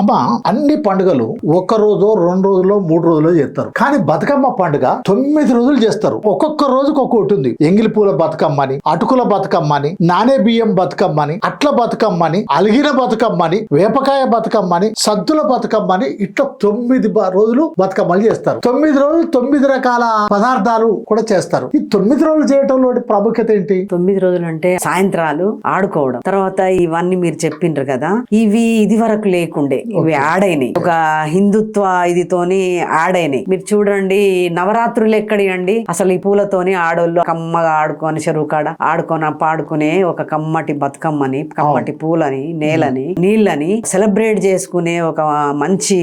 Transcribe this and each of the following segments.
అమ్మ అన్ని పండుగలు ఒక్క రోజు రెండు రోజులు మూడు రోజులు చేస్తారు. కానీ బతుకమ్మ పండుగ తొమ్మిది రోజులు చేస్తారు. ఒక్కొక్క రోజుకి ఒక్కొక్కటి ఉంది ఎంగిలి పూల బతుకమ్మని అటుకుల బతుకమ్మని నానే బియ్యం బతుకమ్మని అట్ల బతుకమ్మని అలిగిన బతుకమ్మని వేపకాయ బతుకమ్మని సద్దుల బతుకమ్మని ఇట్లా తొమ్మిది రోజులు బతుకమ్మలు చేస్తారు. తొమ్మిది రోజులు తొమ్మిది రకాల పదార్థాలు కూడా చేస్తారు. ఈ తొమ్మిది రోజులు చేయటంలో ప్రాముఖ్యత ఏంటి? తొమ్మిది రోజులు అంటే సాయంత్రాలు ఆడుకోవడం. తర్వాత ఇవన్నీ మీరు చెప్పిండ్రు కదా ఇవి ఇది వరకు లేకుండే. ఇవి యాడ్ అయినాయి. ఒక హిందుత్వ ఇదితోని యాడ్ అయినాయి. మీరు చూడండి నవరాత్రులు ఎక్కడి అండి అసలు ఈ పూలతోని ఆడోళ్ళు కమ్మగా ఆడుకొని చెరువు కాడ ఆడుకొని పాడుకునే ఒక కమ్మటి బతుకమ్మని కమ్మటి పూలని నేలని నీళ్ళని సెలబ్రేట్ చేసుకునే ఒక మంచి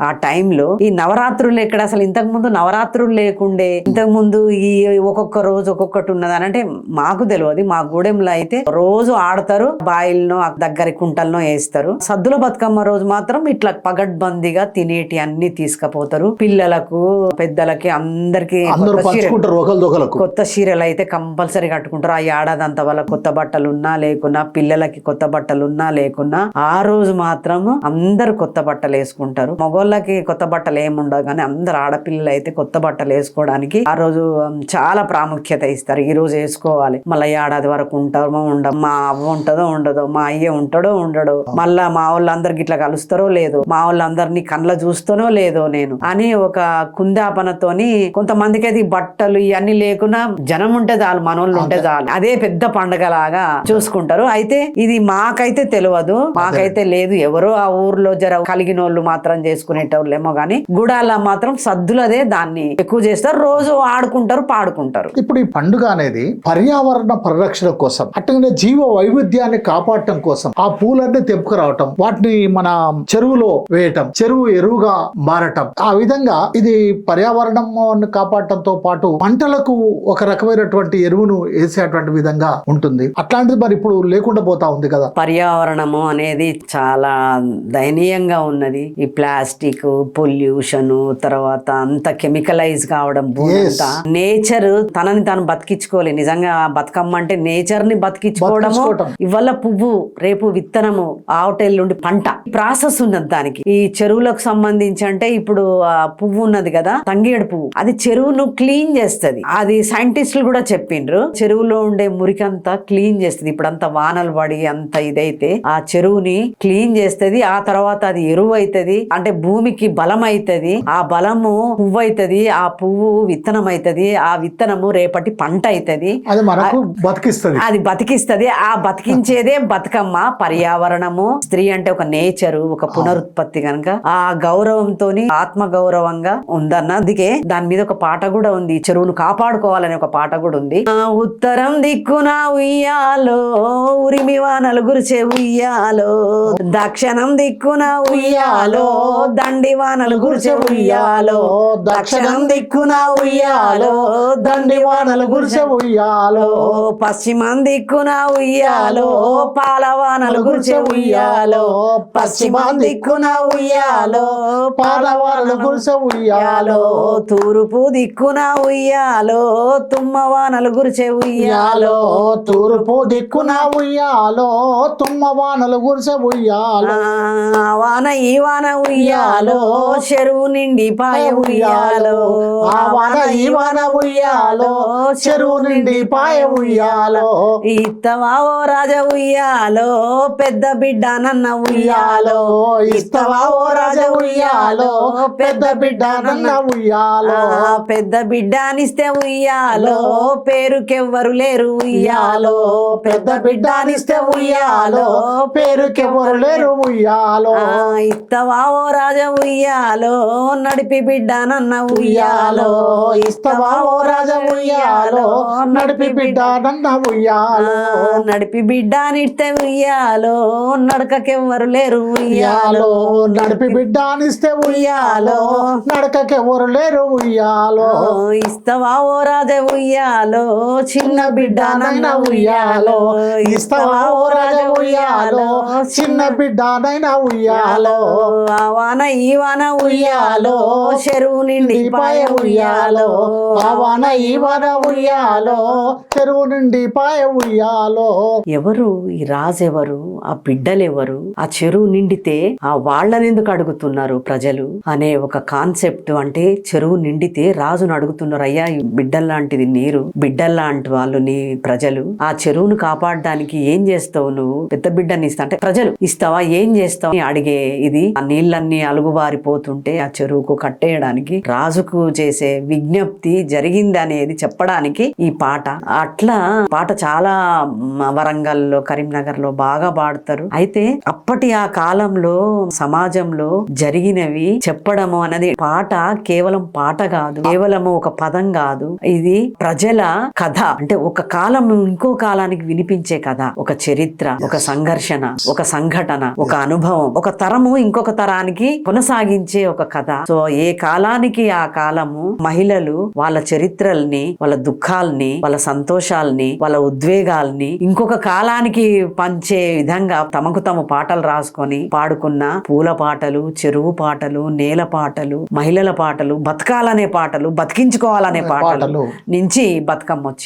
ఆ టైంలో ఈ నవరాత్రులు ఎక్కడ? అసలు ఇంతకు ముందు నవరాత్రులు లేకుండే ఇంతకు ముందు ఈ ఒక్కొక్క రోజు ఒక్కొక్కటి ఉన్నది అని అంటే మాకు తెలియదు మా గూడెంలో అయితే రోజు ఆడతారు బాయిలనో దగ్గరి కుంటలనో వేస్తారు. సద్దుల బతుకమ్మ రోజు మాత్రం ఇట్లా పగడ్బందీగా తినేటి అన్ని తీసుకుపోతారు. పిల్లలకు పెద్దలకి అందరికి కొత్త చీరలు అయితే కంపల్సరీ కట్టుకుంటారు. ఆ ఏడాది అంతా వాళ్ళ కొత్త బట్టలు ఉన్నా లేకున్నా పిల్లలకి కొత్త బట్టలు ఉన్నా లేకున్నా ఆ రోజు మాత్రం అందరు కొత్త బట్టలు వేసుకుంటారు. మగోళ్ళకి కొత్త బట్టలు ఏముండవు కానీ అందరు ఆడపిల్లలు అయితే కొత్త బట్టలు వేసుకోవడానికి ఆ రోజు చాలా ప్రాముఖ్యత ఇస్తారు. ఈ రోజు వేసుకోవాలి. మళ్ళీ ఏడాది వరకు ఉంటామో ఉండము మా అవ్వ ఉంటుందో ఉండదో మా అయ్య ఉంటాడో ఉండడో మళ్ళా మా వాళ్ళందరికి ఇట్లా కలుస్తారో లేదో మా వాళ్ళందరినీ కండ్ల చూస్తానో లేదో నేను అని ఒక కుందాపనతోని కొంతమందికి అయితే ఈ బట్టలు ఇవన్నీ లేకున్నా జనం ఉంటే చాలు మనోళ్ళు ఉంటే చాలు. అదే పెద్ద పండగ లాగా చూసుకుంటారు. అయితే ఇది మాకైతే తెలియదు మాకైతే లేదు. ఎవరో ఆ ఊర్లో జర కలిగిన వాళ్ళు మాత్రం చేసుకునేటోళ్ళేమో గానీ గుడాల మాత్రం సద్దులదే దాన్ని ఎక్కువ చేస్తారు. రోజు ఆడుకుంటారు పాడుకుంటారు. ఇప్పుడు ఈ పండుగ అనేది పర్యావరణ పరిరక్షణ కోసం అట్టనే జీవ వైవిధ్యాన్ని కాపాడటం కోసం ఆ పూలన్నీ తెంపుకురావటం వాటిని మన చెరువులో వేయటం చెరువు ఎరువుగా మారటం. ఆ విధంగా ఇది పర్యావరణం కాపాడటంతో పాటు పంటలకు ఒక రకమైనటువంటి ఎరువును వేసేటువంటి విధంగా ఉంటుంది. అట్లాంటిది మరి ఇప్పుడు లేకుండా పోతా ఉంది కదా. పర్యావరణము అనేది చాలా దయనీయంగా ఉన్నది. ఈ ప్లాస్టిక్ పొల్యూషన్ తర్వాత అంత కెమికలైజ్ కావడం నేచర్ తనని తాను బతికించుకోలే. నిజంగా బతుకమ్మ అంటే నేచర్ని బతికించుకోవడము. ఇవాళ పువ్వు రేపు విత్తనము ఆవటెల్లుండి పంట. ప్రాసెస్ ఉన్నది దానికి. ఈ చెరువులకు సంబంధించి అంటే ఇప్పుడు ఆ పువ్వు ఉన్నది కదా తంగేడు పువ్వు. అది చెరువును క్లీన్ చేస్తది. అది సైంటిస్టులు కూడా చెప్పిండ్రు. చెరువులో ఉండే మురికంతా క్లీన్ చేస్తుంది. ఇప్పుడు అంత వానలు పడి అంత ఇదైతే ఆ చెరువుని క్లీన్ చేస్తది. ఆ తర్వాత అది ఎరువు అవుతుంది అంటే భూమికి బలం అవుతుంది ఆ బలము పువ్వు అవుతుంది ఆ పువ్వు విత్తనం అవుతుంది ఆ విత్తనము రేపటి పంట అవుతుంది బతికిస్తుంది. అది బతికిస్తది. ఆ బతికించేదే బతుకమ్మ పర్యావరణము. స్త్రీ అంటే ఒక నేచరు ఒక పునరుత్పత్తి కనుక ఆ గౌరవంతో ఆత్మ గౌరవంగా ఉందన్న అందుకే దాని మీద ఒక పాట కూడా ఉంది. చెరువును కాపాడుకోవాలనే ఒక పాట కూడా ఉంది. ఉత్తరం దిక్కున ఉయ్యాలో ఉరిమి వానలు గురిచే ఉయ్యాలో దక్షిణం దిక్కున ఉయ్యాలో దండి వానలు గురిచే ఉయ్యాలో దక్షిణం దిక్కున ఉయ్యాలో దండి వానలు గురిసె ఉయ్యాలో పశ్చిమం దిక్కున ఉయ్యాలో పాలవానలు గురిచే ఉయ్యాలో పశ్చిమం దిక్కున ఉయ్యాలో పాలవానలు గురిసె ఉయ్యాలో. తూర్పు దిక్కున ఉయ్యాలో తుమ్మవానలు గురిచే ఉయ్యాలో. తూర్పు దిక్కున ఉయ్యాలో తుమ్మ వానలు గురిసె ఉయ్యాలో. వాన ఈ వాన ఉయ్యాలో చెరువు నిండి పాయ ఉయ్యాలో. ఆ వాన ఈ వాన ఉయ్యాలో చెరువు నిండి పాయ ఉయ్యాలో. ఇత్తవా ఓ రాజ ఉయ్యాలో పెద్ద బిడ్డ నన్న ఉయ్యాలో. ఇస్తవా ఓ రాజ ఉయ్యాలో? పెద్ద బిడ్డ నన్న ఉయ్యాలో. పెద్ద బిడ్డానిస్తే ఉయ్యాలో. పేరుకెవ్వరు లేరు ఉయ్యాలో. పెద్ద బిడ్డనిస్తే ఉయ్యాలో. పేరుకెవరు లేరు ఉయ్యాలో. ఆ ఇత్తవా ఓ రాజ ఉయ్యాలో. నడిపి బిడ్డ నన్న ఉయ్యాలో. ఇస్తవా ఓ రాజ ఉయ్యాలో. నడిపి బిడ్డ నన్న ఉయ్యాలో. నడిపి బిడ్డానిస్తే ఉయ్యాలో. నడకకెవ్వరు లేరు ఉయ్యాలో. ఉయ్యాలో నడిపి బిడ్డానిస్తే ఉయ్యాలో. నడకకెవరు లేరు ఉయ్యాలో. ఇస్తావా ఓ రాజే ఉయ్యాలో? చిన్న బిడ్డ బిడ్డనైనా ఉయ్యాలో. ఇస్తావా ఓ రాజ ఉయ్యాలో? చిన్న బిడ్డనైనా ఉయ్యాలో. ఆ వాన ఈ వాన ఉయ్యాలో. చెరువు నిండి పాయ ఉయ్యాలో. ఆ వాన ఈ వాన ఉయ్యాలో. చెరువు నుండి పాయ ఉయ్యాలో. ఎవరు? ఈ రాజు ఎవరు ఆ బిడ్డలు ఎవరు ఆ చెరువు నిండితే ఆ వాళ్ళని ఎందుకు అడుగుతున్నారు ప్రజలు అనే ఒక కాన్సెప్ట్ అంటే చెరువు నిండితే రాజును అడుగుతున్నారు అయ్యా ఈ బిడ్డల్లాంటిది నీరు. బిడ్డల్లాంటి వాళ్ళు నీ ప్రజలు. ఆ చెరువును కాపాడడానికి ఏం చేస్తావు నువ్వు? పెద్ద బిడ్డని ఇస్తా. అంటే ప్రజలు ఇస్తావా? ఏం చేస్తావు? అడిగే ఇది ఆ నీళ్ళన్నీ అలుగుబారిపోతుంటే ఆ చెరువుకు కట్టేయడానికి రాజుకు చేసే విజ్ఞప్తి జరిగింది అనేది చెప్పడానికి ఈ పాట. అట్లా పాట చాలా వరంగల్లో కరీంనగర్లో బాగా పాడతారు. అయితే అప్పటి ఆ కాలంలో సమాజంలో జరిగినవి చెప్పడము అనేది పాట కేవలం పాట కాదు కేవలము ఒక పదం కాదు. ఇది ప్రజల కథ. అంటే ఒక కాలం ఇంకో కాలానికి వినిపించే కథ. ఒక చరిత్ర ఒక సంఘర్షణ ఒక సంఘటన ఒక అనుభవం ఒక తరము ఇంకొక తరానికి కొనసాగించే ఒక కథ. సో ఏ కాలానికి ఆ కాలము మహిళలు వాళ్ళ చరిత్రల్ని వాళ్ళ దుఃఖాల్ని వాళ్ళ సంతోషాల్ని వాళ్ళ ఉద్వేగాల్ని ఇంకొక కాలానికి పంచే విధంగా తమకు తమ పాటలు రాసుకొని పాడుకున్న పూల పాటలు చెరువు పాటలు నేల పాటలు మహిళల పాటలు బతకాలనే పాటలు బతికించుకోవాలనే పాటలు. నుంచి బతుకమ్మ వచ్చింది